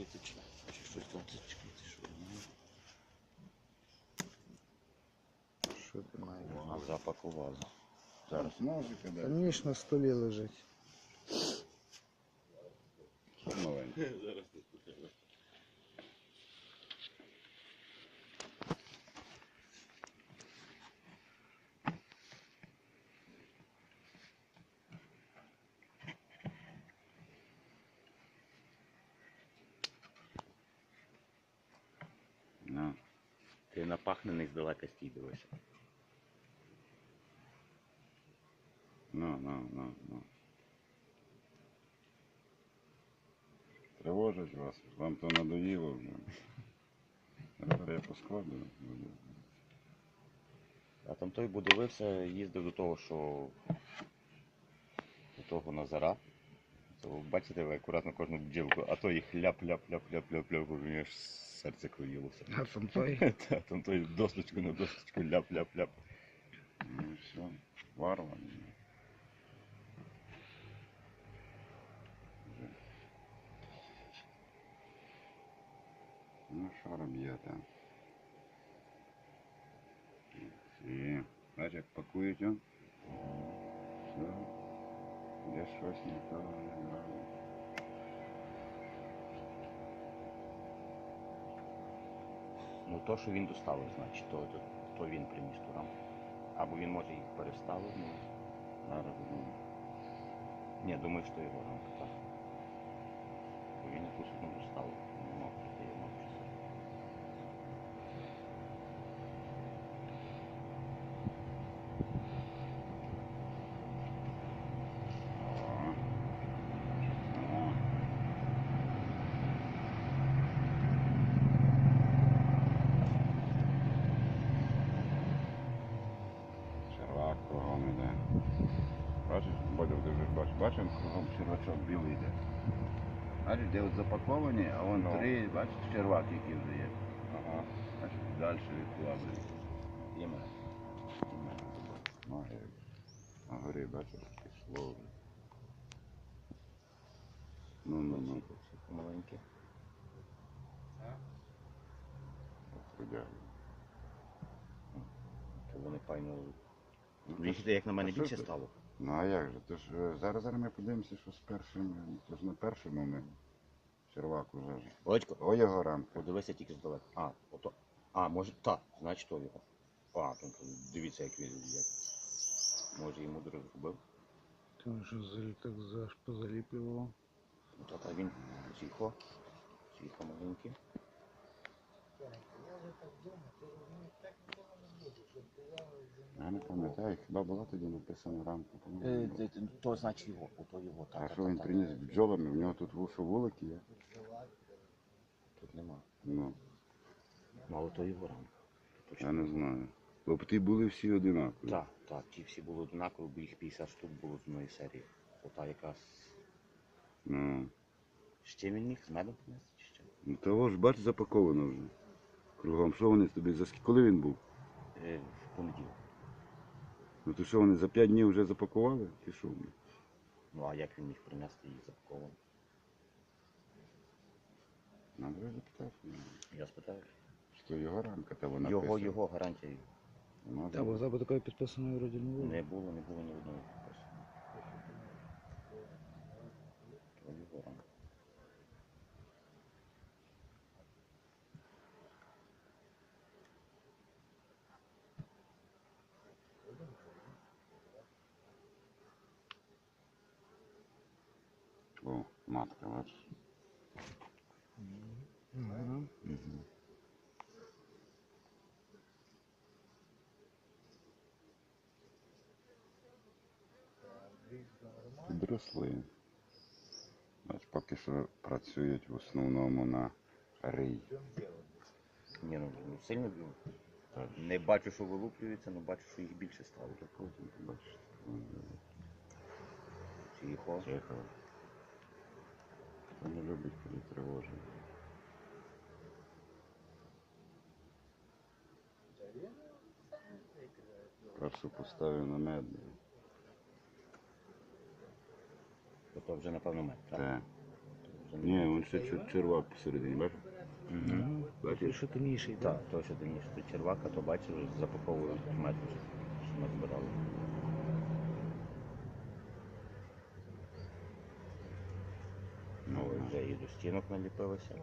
рухається чи, чи щось там це чекайте, що воно. Що ти маєш? А запакували. Зараз ножики, Та да. ніж на столі лежить. Що маленьке. Ну, Ти напахнений здалека стій дивися. ну, ну, ну, ну. Тривожить вас. Вам то надоїло вже. Я поскладу. А там той бо дивився, їздив до того, що до того Назара. То, бачите, ви акуратно кожну бджілку, а то їх ляп-ляп-ляп-ляп-ляп-ляп, у мене ж серце круїлося. А там той. Та, там той досточку на досточку ляп-ляп-ляп. Ну і все. Варвар. Ну що роб'єте? І, бачиш, як пакують он. Все. Де щось не то не грає. Ну то, що він доставив, значить, то, то, то він приніс ту рамку. Або він може їх переставив, ну. Зараз ну, Ні, думаю, що його рамка, так. Бо він якусь одну доставив. Не мав прийти, я мав щось. О. О. Червак кругом іде. Бачиш, Бодя, ти вже бачиш, бачиш, кругом червачок білий йде. Бачиш, де от запаковані, а вон Ну. три, бачиш, червак, який вже є. Ага. Бачиш, далі відкладують. Іменно. Ноги на горі, бачиш, пішло. вже. Ну, ну, ну, Маленькі. трудяги. То вони файно. Бачите, як на мене більше стало. Ну а як же? То ж е, зараз зараз ми подивимося, що з першим. То ж на першому ми. Червак уже ж. Батько, О його рамка. подивися тільки здалека. А, ото. А, може, так, значить то його. А, то, то дивіться, як він як. Може йому мудро зробив. Там що залі так заж позаліплювало. Ну, та, та він тихо. Тихо маленький. Я не пам'ятаю, хіба була тоді написана рамка. Е. То значить його, ото його. А Так, що він приніс з бджолами? В нього тут вушу вулики є. Тут нема. Ну, але то його рамка. я не знаю. Бо ті були всі одинакові. Так, так, ті всі були однакові, бо їх 50 штук було з одної серії. Ота якраз. Ну, Ще він міг з медом принести чи що? ну того ж, бач, запаковано вже. Кругом. Що вони тобі за скільки? Коли він був? Е, в понеділок. Ну то що вони за 5 днів вже запакували? Чи що? Ну а як він міг принести їх запаковані? Надо його запитати. Я спитаю. Що його рамка, та вона Його, його гарантія Ну, Та бо запит такої підписаної вроді не було. не було, не було ні одної підпису. То його рамка. О, матка, бачиш. Ага. Підросли. Бач, поки що працюють в основному на рий. Ні, ну ну, сильно б'ю. Не бачу, що вилуплюється, але бачу, що їх більше стало. Потім побачиш. Тихо. Тихо. Хто не любить, коли тривожить. Першу поставив на мед. То вже напевно мед, так? Те. Ні, він ще чер- червак посередині, бачиш? Угу. Бачиш? Що темніший, Так, то що темніше, то червака, то бачиш, запаковують мед що ми збирали. Ну, ось вже і до стінок наліпилося.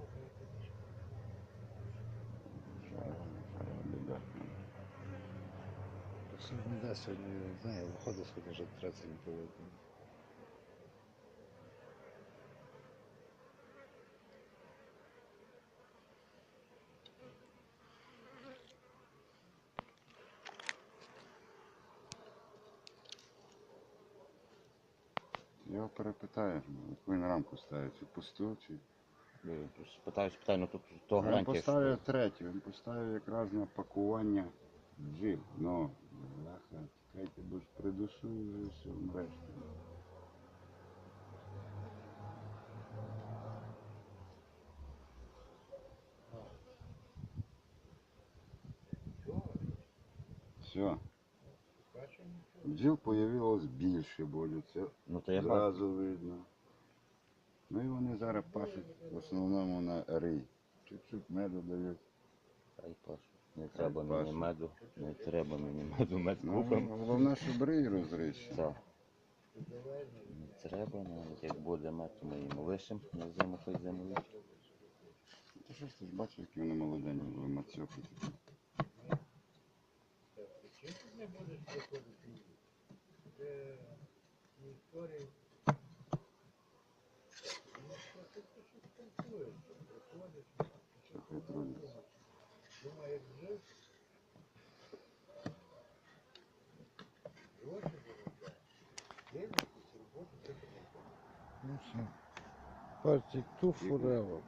Сьогодні, знаю, виходить сьогодні вже 30 повинен. Його перепитаю, яку він рамку ставить, чи пусту, чи... Е, Спитаю, спитаю, ну тут то Він гарантія. поставив третю, він поставив якраз на пакування джип. Ну, бляха, третє, бо ж придушу і все, мреш. Все. Бджіл появилось більше, бо це Ну то я зразу видно. Ну і вони зараз пашуть в основному на рий. Чуть-чуть меду дають. Хай пашу. Не треба пашу. мені меду, не треба мені меду, мед Ну, купимо. головне, щоб рий розричі. Так. Не треба, навіть як буде мед, то ми їм лишимо на зиму, хай зимують. Та що ж ти ж бачиш, які вони молоденькі були, мацьоки. Чим ти не будеш виходити? Де історії? Ну що ти тут щось танцюєш? Виходиш, щось танцюєш. Думаєш, жив? Гроші виробляє. Дивитись, роботу треба. Ну все. Партик ту форева.